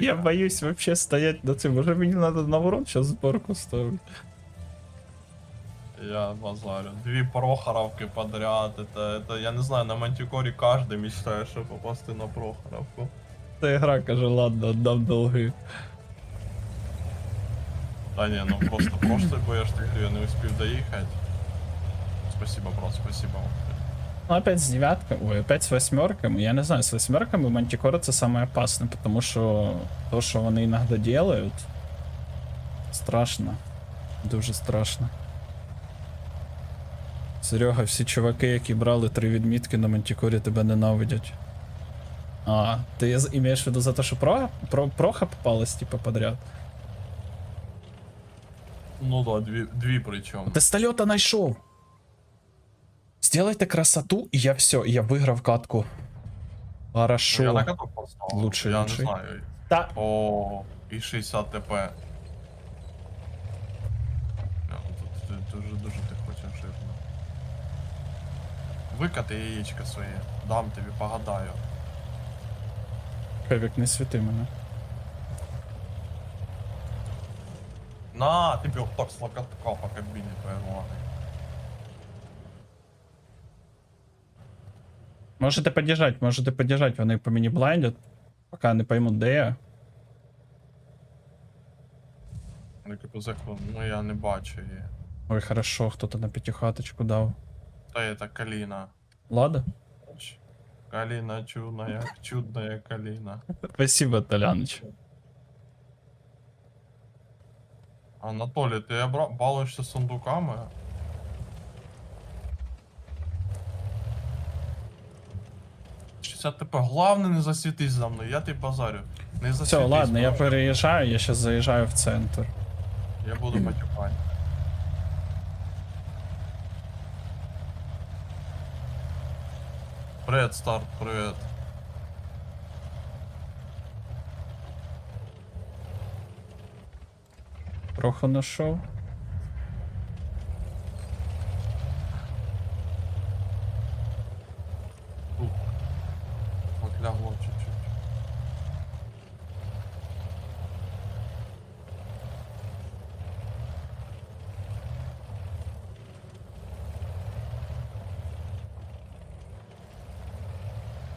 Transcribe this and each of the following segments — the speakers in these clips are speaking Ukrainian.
Я боюсь вообще стоять на цим. Може мені надо наоборот сейчас сборку ставить. Я базарю. Дві Прохоровки подряд. Это, это, я не знаю, на Мантикорі кожен мечтає, щоб попасти на Прохоровку. Та гра каже, ладно, отдам долги. Та ні, ну просто прошлый боєш ти я не успів доїхати. Спасибо, брат, спасибо. Ну, опять с девятками, ой, опять с восьмерками. Я не знаю, с восьмерками Мантикора это самое опасное, потому что то, что они иногда делают, страшно. Дуже страшно. Серега, всі чуваки, які брали три відмітки на Мантикорі, тебе ненавидять. А, ти імеєш в виду за те, що про, про, проха попалась, типа, подряд? Ну да, дві, дві причому. Тестольота знайшов. Сделайте красоту, і я все, я виграв катку. Хорошо. Ну, я на каток поставив. Лучший, я лучший. не знаю. Та О, і 60 ТП. Ну тут ти хочеш жирно. Викати яєчко своє, дам тобі, погадаю. Хевік, не світи мене. На, тобі отак з локотка по кабіні поірваний. Можете подержать, можете подержать, вони по мені блайндять, поки не поймуть, де я. Ну, кипузеку, ну я не бачу її. Ой, хорошо, хто-то на п'ятихаточку дав. Та це Каліна. Лада? Ч- Каліна чудная, чудная Каліна. Спасибо, Толяныч. Анатолій, ти обра- балуєшся сундуками? Шістдесят ТП, главне не засвітись за мною, я тебе базарю. Не засвітись. Все, ладно, я переїжджаю, я сейчас заїжджаю в центр. Я буду матюкати. Привет, старт, привет. Трохи нашов.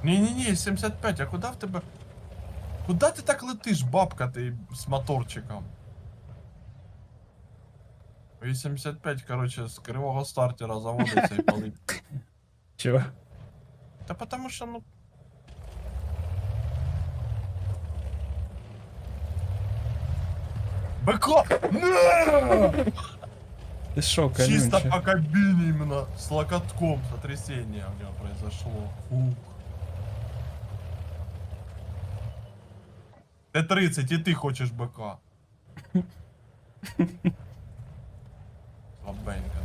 Ні-ні-ні, 75, а куди в тебе. Куди ти так летиш, бабка ти з моторчиком? 85, короче, з кривого стартера заводиться і палить. Чого? Та потому що, ну. Не! Ти що, Чисто по кабине именно, с локотком сотрясение у него произошло. Фух. Т-30, и ты хочешь БК. Слабенько.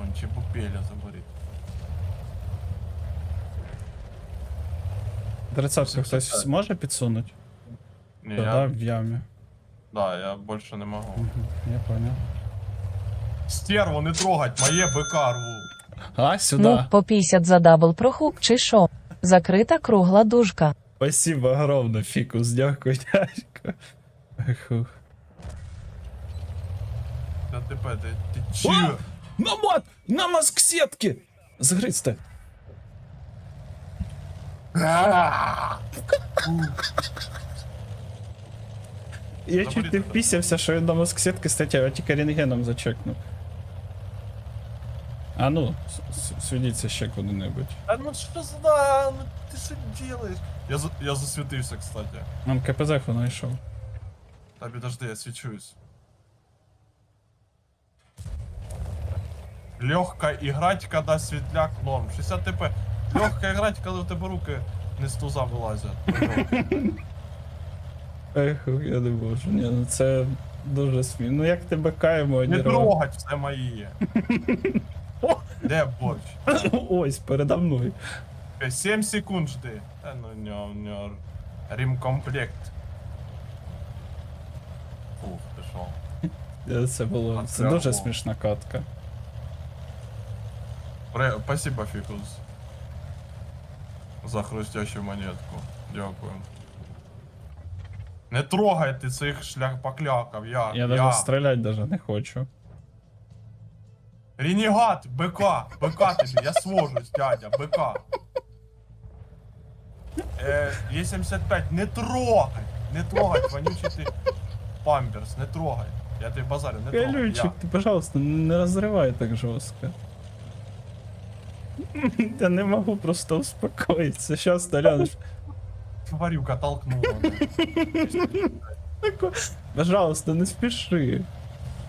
Он чебупеля заборит. Тридцятку хтось 75. може підсунути? Не, Да, я, в ямі. да, я больше не могу. Мгм, Я понял. Стерву не трогать, моє БК рву. А, сюди. Ну, по 50 за дабл прохук чи що? Закрита кругла дужка. Спасибо огромное, Фікус, дякую, дядько. Хух. Та ти пе, ти, ти чи? На мат! На мозг сетки! Згризьте. Я чуть не впісявся, що він на мозг сетки стаття, я тільки рентгеном зачекнув. А ну, сведіться ще куди-небудь. А ну що за... Ну ти що делаєш? Я, за... я засвітився, кстати. Нам КПЗ знайшов. Та підожди, я свічусь. Легко играть, когда светляк норм. 60 ТП. Легко играть, коли у тебе руки не з туза вилазять. Ех, я не можу. Ні, ну це дуже смішно. Ну як тебе каємо, Не трогать все моє. Де борщ? Ось, передо мною. 7 секунд жди. Та ну у нього ремкомплект. Фух, пішов. Е, Це було. Це Прямо. дуже смішна катка. Пре... Спасибо, Фікус. За хрустящу монетку. Дякую. Не трогай ти цих шлях поклякав, я. Я даже стріляти даже не хочу. Ренегат, БК, БК тобі, я свожусь, дядя, БК. Е, Е75, не трогай, не трогай, вонючий ти памперс, не трогай. Я тобі базарю, не трогай. Галючик, Я. ты, пожалуйста, не разрывай так жестко. Я не могу просто успокоиться. Сейчас Толян... Тварюка толкнула. Пожалуйста, не спеши.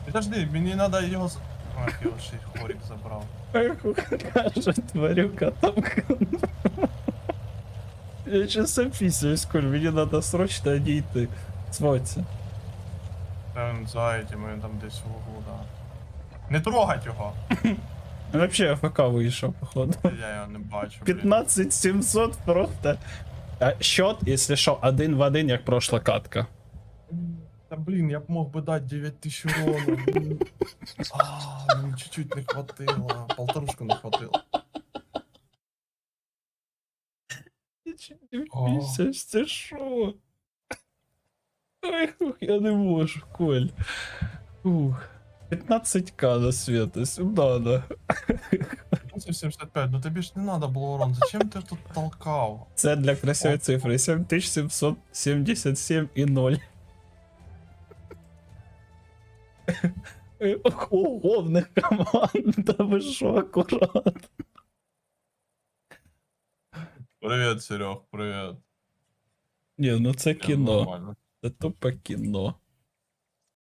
Підожди, мені треба його... з- Ах, його ще й хорік забрав. Эх, каже, тварюка там. Я сейчас описываюсь, Коль, мне надо срочно одійти. Сводься. Та він за этим, він там десь в углу, да. Не трогать його! Он вообще АФК вийшов, походу. Я його не бачу. блін. 15 700 просто. А, счет, если що, один в один, як прошла катка. Та блін, я б мог би дати 9 тисяч урону. блін. А, мені чуть-чуть не хватило. Полторушку не хватило. О. Місяць, це що? Ой, ух, я не можу, Коль. Ух. 15к на світ, сюди, да. 75, ну тобі ж не треба було урон. Зачем ти тут толкав? Це для красивої цифри 7777 і 0. Ого, в них команда, ви що, акурат. Привіт, Серег, привіт. Ні, ну це Я кіно. нормально. Це тупо кіно.